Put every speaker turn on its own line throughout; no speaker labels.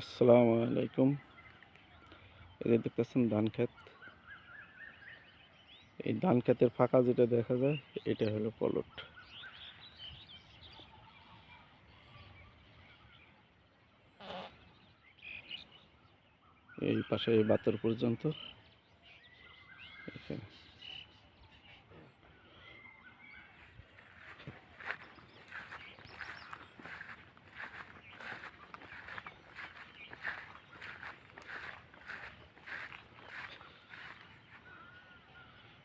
আসসালামু আলাইকুম। এদের দেখতেছেন ধান ক্ষেত। এই ধান ক্ষেতের ফাঁকা যেটা দেখা যায়, এটা হলো পলট। এই পাশে বাতর পর্যন্ত।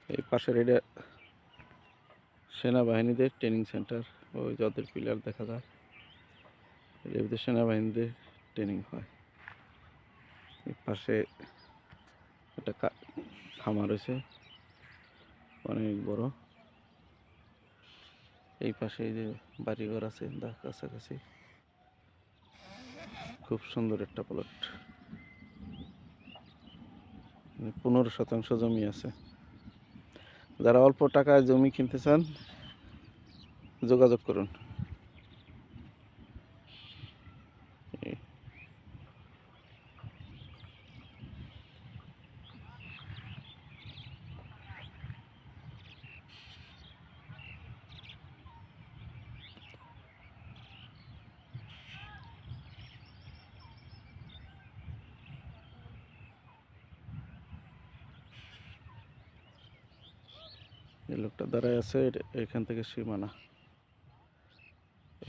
এই পাশের এটা সেনাবাহিনীদের ট্রেনিং সেন্টার ওই যাদের পিলার দেখা যায় ভিতরে সেনাবাহিনীদের ট্রেনিং হয়। এই পাশে একটা খামার রয়েছে, অনেক বড়। এই পাশে এই যে বাড়িঘর আছে কাছাকাছি। খুব সুন্দর একটা প্লট পনেরো শতাংশ জমি আছে। যারা অল্প টাকায় জমি কিনতে চান যোগাযোগ করুন। এই লোকটা দাঁড়ায় আছে এখান থেকে সীমানা।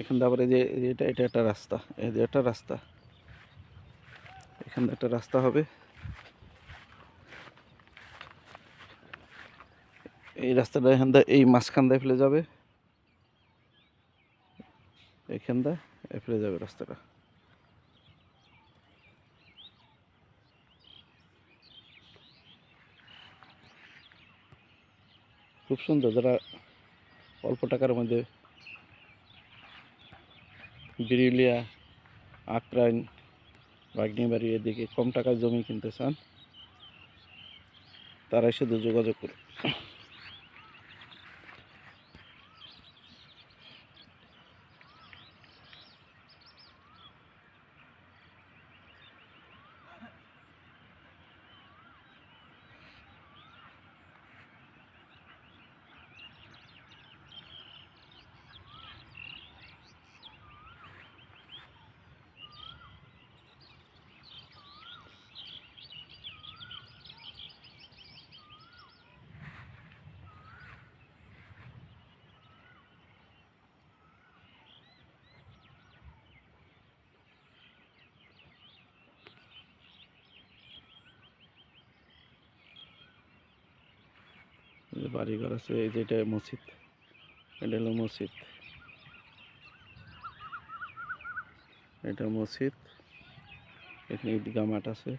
এখান আবার এই যে এটা এটা একটা রাস্তা, এই যে একটা রাস্তা। এখান একটা রাস্তা হবে। এই রাস্তাটা এখান এই মাঝখান দিয়ে ফেলে যাবে। এখান দিয়ে ফেলে যাবে রাস্তাটা। খুব সুন্দর, যারা অল্প টাকার মধ্যে বিরিলিয়া আক্রাইন বাগনিবাড়ি এদিকে কম টাকার জমি কিনতে চান, তারাই শুধু যোগাযোগ করুন যে বাড়িঘর আছে, এই যে এটা মসজিদ। এটা হলো মসজিদ। এটা মসজিদ। এখানে ঈদগাহ মাঠ আছে।